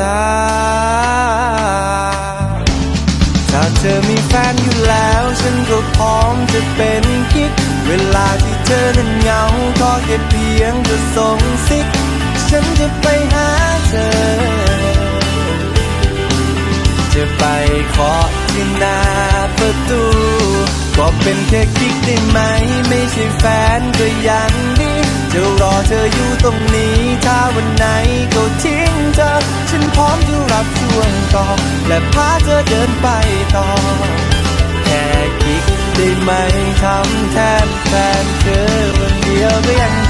ตา ถ้าเธอมีแฟนอยู่แล้ว ฉันก็พร้อมจะเป็นกิ๊ก เวลาที่เธอนั้นเหงาก็แค่เพียงจะส่งสิก ฉันจะไปหาเธอ จะไปขอที่หน้าประตูก็เป็นแค่กิ๊กได้ไหม ไม่ใช่แฟนก็ยังดีจะรอเธออยู่ตรงนี้ ถ้าวันไหนก็ที พร้อมจะรับช่วงต่อ และพาเธอเดินไปต่อ แค่กิ๊กได้ไหมทำแทนแฟนเธอคนเดียวก็ยัง